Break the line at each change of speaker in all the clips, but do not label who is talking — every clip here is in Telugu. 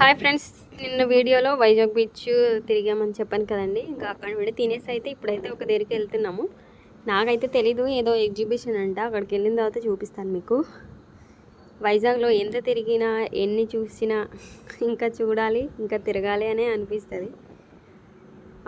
హాయ్ ఫ్రెండ్స్ నిన్న వీడియోలో వైజాగ్ బీచ్ తిరిగామని చెప్పాను కదండి. ఇంకా అక్కడ నుండి తినేసి అయితే ఇప్పుడైతే ఒక దగ్గరికి వెళ్తున్నాము. నాకైతే తెలీదు ఏదో ఎగ్జిబిషన్ అంట. అక్కడికి వెళ్ళిన తర్వాత చూపిస్తాను మీకు. వైజాగ్లో ఎంత తిరిగినా ఎన్ని చూసినా ఇంకా చూడాలి ఇంకా తిరగాలి అనే అనిపిస్తుంది.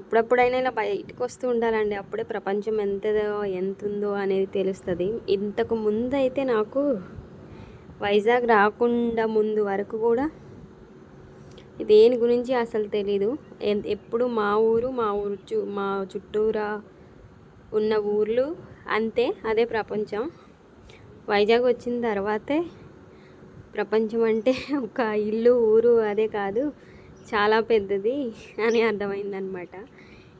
అప్పుడప్పుడైనా ఇలా బయటకు వస్తూ ఉండాలండి. అప్పుడే ప్రపంచం ఎంతదో ఎంత ఉందో అనేది తెలుస్తుంది. ఇంతకు ముందు అయితే నాకు వైజాగ్ రాకుండా ముందు వరకు కూడా దేని గురించి అసలు తెలీదు. ఎప్పుడు మా ఊరు మా ఊరు చు మా చుట్టూరా ఉన్న ఊర్లు అంతే అదే ప్రపంచం. వైజాగ్ వచ్చిన తర్వాతే ప్రపంచం అంటే ఒక ఇల్లు ఊరు అదే కాదు చాలా పెద్దది అని అర్థమైందనమాట.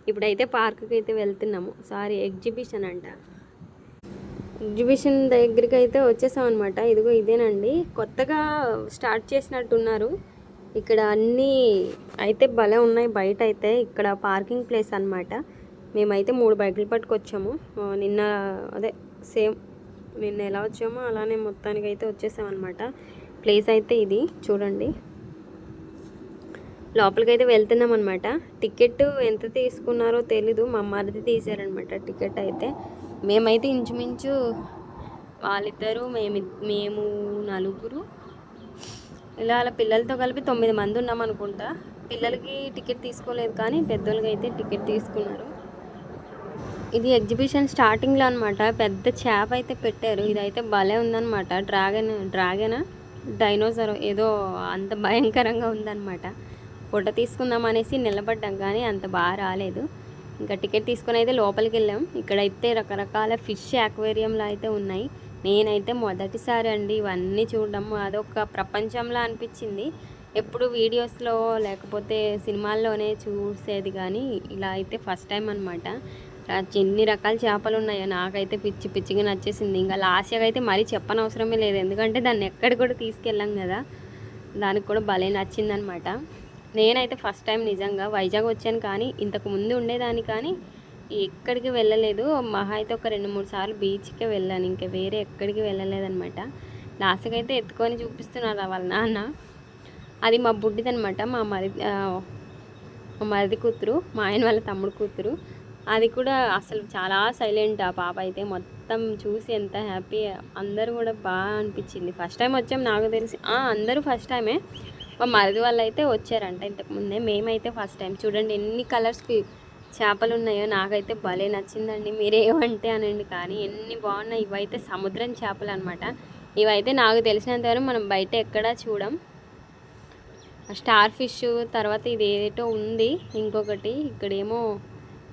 ఇప్పుడైతే పార్కుకి అయితే వెళ్తున్నాము. సారీ ఎగ్జిబిషన్ అంట. ఎగ్జిబిషన్ దగ్గరికి అయితే వచ్చేసాం అనమాట ఇదిగో ఇదేనండి. కొత్తగా స్టార్ట్ చేసినట్టున్నారు. ఇక్కడ అన్నీ అయితే భలే ఉన్నాయి. బయట అయితే ఇక్కడ పార్కింగ్ ప్లేస్ అనమాట మేమైతే మూడు బైకులు పట్టుకొచ్చాము. నిన్న అదే సేమ్ నిన్న ఎలా వచ్చామో అలానే మొత్తానికి అయితే వచ్చేసాం అనమాట ప్లేస్ అయితే ఇది చూడండి. లోపలికి అయితే వెళ్తున్నాం అనమాట టికెట్ ఎంత తీసుకున్నారో తెలీదు. మా మరిది తీసారనమాట టికెట్ అయితే. మేమైతే ఇంచుమించు వాళ్ళిద్దరూ మేము మేము నలుగురు ఇలా అలా పిల్లలతో కలిపి తొమ్మిది మంది ఉన్నాం అనుకుంటా. పిల్లలకి టికెట్ తీసుకోలేదు కానీ పెద్దోళ్ళకి అయితే టికెట్ తీసుకున్నారు. ఇది ఎగ్జిబిషన్ స్టార్టింగ్లో అనమాట పెద్ద చేప అయితే పెట్టారు. ఇదైతే భలే ఉందన్నమాట. డ్రాగన్ డ్రాగన్ డైనోసర్ ఏదో అంత భయంకరంగా ఉందన్నమాట. ఫోటో తీసుకుందాం అనేసి నిలబడ్డాం కానీ అంత బాగా రాలేదు. ఇంకా టికెట్ తీసుకొని అయితే లోపలికి వెళ్ళాం. ఇక్కడైతే రకరకాల ఫిష్ అక్వేరియంలు అయితే ఉన్నాయి. నేనైతే మొదటిసారి అండి ఇవన్నీ చూడడం. అదొక ప్రపంచంలా అనిపించింది. ఎప్పుడు వీడియోస్లో లేకపోతే సినిమాల్లోనే చూసేది కానీ ఇలా అయితే ఫస్ట్ టైం అనమాట ఎన్ని రకాల చేపలు ఉన్నాయో నాకైతే పిచ్చి పిచ్చిగా నచ్చేసింది. ఇంకా లాస్ట్గా అయితే మరీ చెప్పనవసరమే లేదు. ఎందుకంటే దాన్ని ఎక్కడికి కూడా తీసుకెళ్ళాం కదా. దానికి కూడా భలే నచ్చిందనమాట నేనైతే ఫస్ట్ టైం నిజంగా వైజాగ్ వచ్చాను కానీ ఇంతకు ముందు ఉండేదాన్ని కానీ ఎక్కడికి వెళ్ళలేదు. మహా అయితే ఒక రెండు మూడు సార్లు బీచ్కే వెళ్ళాను. ఇంకా వేరే ఎక్కడికి వెళ్ళలేదనమాట లాస్ట్కి అయితే ఎత్తుకొని చూపిస్తున్నారు వాళ్ళ నాన్న. అది మా బుడ్డిదనమాట మా మరి మా మరిది కూతురు మా ఆయన వాళ్ళ తమ్ముడు కూతురు. అది కూడా అసలు చాలా సైలెంట్ ఆ పాప అయితే. మొత్తం చూసి ఎంత హ్యాపీ. అందరూ కూడా బాగా అనిపించింది. ఫస్ట్ టైం వచ్చాం నాకు తెలిసి. అందరూ ఫస్ట్ టైమే. మా మరిది వాళ్ళు అయితే వచ్చారంట ఇంతకు ముందే. మేమైతే ఫస్ట్ టైం. చూడండి ఎన్ని కలర్స్కి చేపలు ఉన్నాయో నాకైతే భలే నచ్చిందండి. మీరేమంటే అనండి కానీ ఎన్ని బాగున్నాయి. ఇవైతే సముద్రం చేపలు అనమాట ఇవైతే నాకు తెలిసినంతవరకు మనం బయట ఎక్కడా చూడం. స్టార్ ఫిష్ తర్వాత ఇది ఏదో ఉంది. ఇంకొకటి ఇక్కడేమో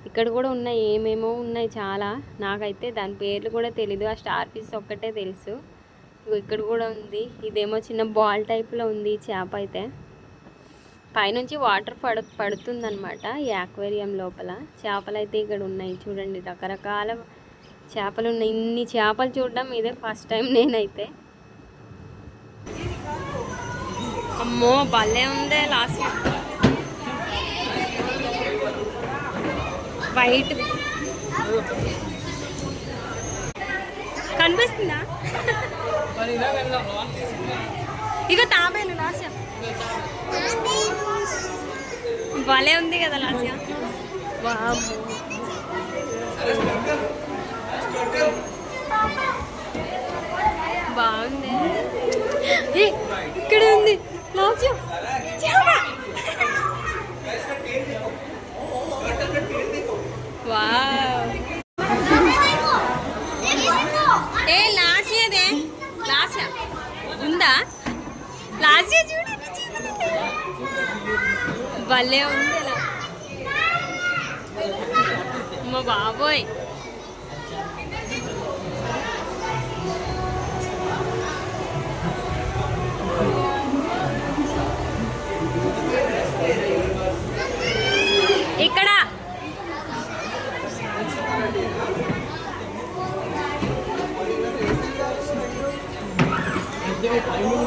ఇక్కడ కూడా ఉన్నాయి. ఏమేమో ఉన్నాయి చాలా. నాకైతే దాని పేర్లు కూడా తెలీదు. ఆ స్టార్ ఫిష్ ఒక్కటే తెలుసు. ఇక్కడ కూడా ఉంది. ఇదేమో చిన్న బాల్ టైప్లో ఉంది చేప అయితే. పైనుంచి వాటర్ పడు పడుతుందన్నమాట ఈ ఆక్వేరియం లోపల. చేపలు అయితే ఇక్కడ ఉన్నాయి చూడండి రకరకాల చేపలు ఉన్నాయి ఇన్ని చేపలు చూడడం ఇదే ఫస్ట్ టైం నేనైతే. అమ్మో భలే ఉందే లాస్ట్. వైట్. కనిపిస్తుందా? ఇక తాబేలు లాస్య భలే ఉంది కదా లాస్య. బాగుంది. ఇక్కడ ఇక్కడే ఉంది లాస్య.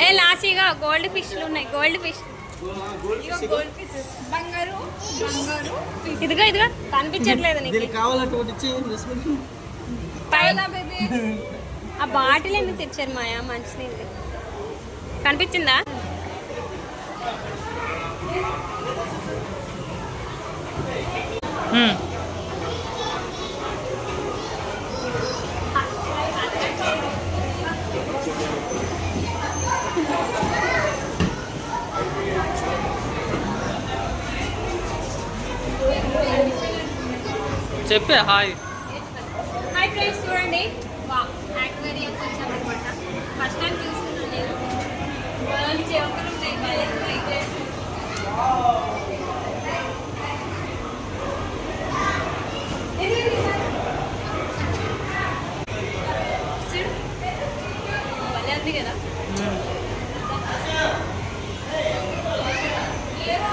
ఏ లాసీగా గోల్డ్ ఫిష్లు ఉన్నాయి గోల్డ్ ఫిష్
గోల్డ్ ఫిష్
బంగారు బంగారు
ఇదిగో ఇదిగో కనిపించట్లేదు నీకు ఆ బాటిల్ ఎందుకు తెచ్చారు మాయా? మంచినీళ్ళు కనిపించిందా?
చెప్పే హాయ్
హాయ్ ఫ్రెండ్స్ చూడండి వా యాక్వేరియంకి వచ్చాం అనమాట ఫస్ట్ టైం చూస్తున్నాను నేను వరల్డ్ చేపలు ఉన్నాయి భలే ఉన్నాయి. చూడు. భలే ఉంది కదా
ఫోటో ఇది ఎవరు లేరు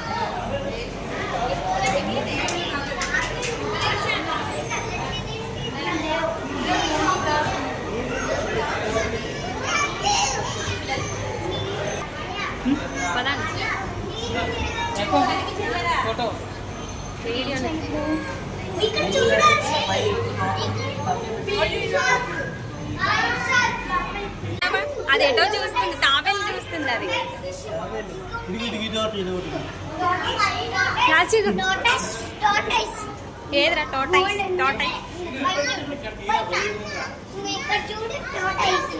వీడియో
ఇక్కడ చూడండి
అది ఎటో చూస్తుంది తాబేలు చూస్తుంది అది
ఇది ఇది ఇది ఒకటి ఇది ఒకటి
రాజు
టోటస్ టోటస్
ఏదిరా టోటైస్ టోటైస్
ఇక్కడ చూడు టోటస్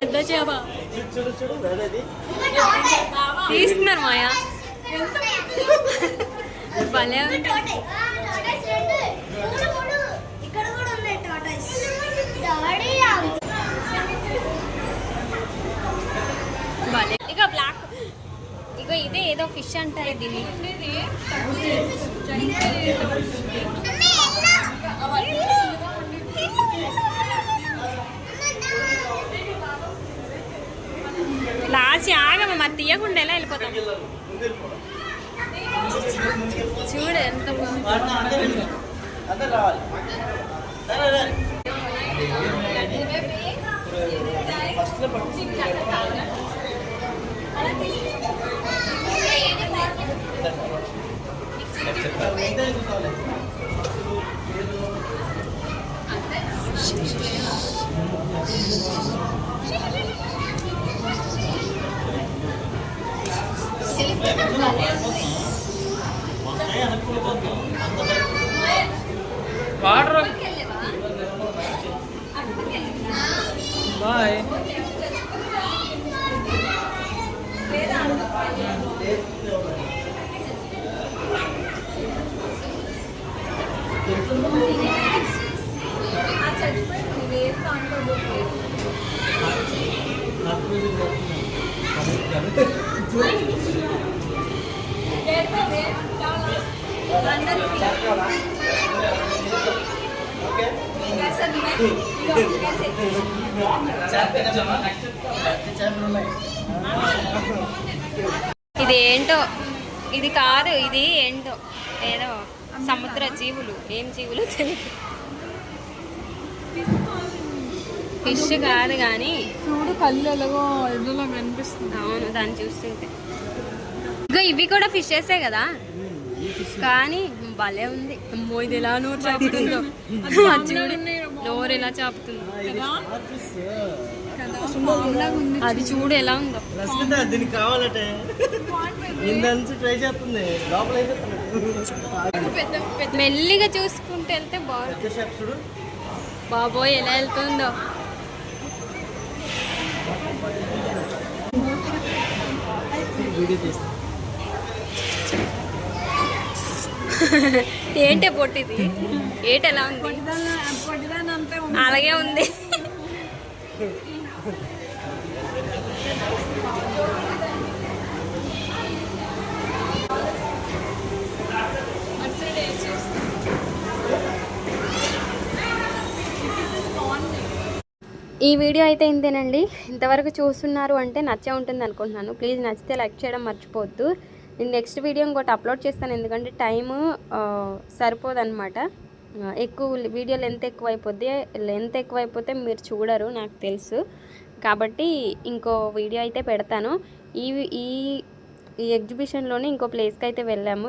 పెద్ద చేప తీస్తున్నారు మాయా. భలే భలే. ఇక బ్లాక్ ఇక ఇదే ఏదో ఫిష్ అంటారు దీన్ని. లాస్ట్ ఆగమ్మ మరి తీయకుండా ఎలా వెళ్ళిపోతాం? చూడు ఎంత బాగుంది
ఇది
ఏంటో? ఇది కాదు ఇది ఏంటో? ఏదో సముద్ర జీవులు. ఏం జీవులు తెలియదు. ఫిష్ కాదు కానీ
చూడు కళ్ళు ఎలాగో ఎదురులో కనిపిస్తుంది.
అవును దాన్ని చూస్తుంటే. ఇగో ఇవి కూడా ఫిషెసే కదా? కానీ భలే ఉంది. అమ్మో ఇది ఎలా చూడు. నోరు ఎలా చాపుతుందో? అది చూడు ఎలా ఉందో.
రస్మిత దీనికి కావాలంటే. ఇందంతా ట్రై చేస్తుంది. లోపల అయిపోతుంది
మెల్లిగా చూసుకుంటూ వెళ్తే
చూడు?
బాబోయ్ ఎలా వెళ్తుందో. ఏంటే పొట్టిది? ఏట ఎలా ఉంది? అలాగే ఉంది. ఈ వీడియో అయితే ఇంతేనండి. ఇంతవరకు చూస్తున్నారు అంటే నచ్చే ఉంటుంది అనుకుంటున్నాను. ప్లీజ్ నచ్చితే లైక్ చేయడం మర్చిపోవద్దు. నేను నెక్స్ట్ వీడియో ఇంకోటి అప్లోడ్ చేస్తాను. ఎందుకంటే టైము సరిపోదన్నమాట. ఎక్కువ వీడియో లెంత్ ఎక్కువ అయిపోద్ది లెంత్ ఎక్కువ అయిపోతే మీరు చూడరు నాకు తెలుసు. కాబట్టి ఇంకో వీడియో అయితే పెడతాను. ఈ ఈ ఈ ఎగ్జిబిషన్లోనే ఇంకో ప్లేస్కి అయితే వెళ్ళాము.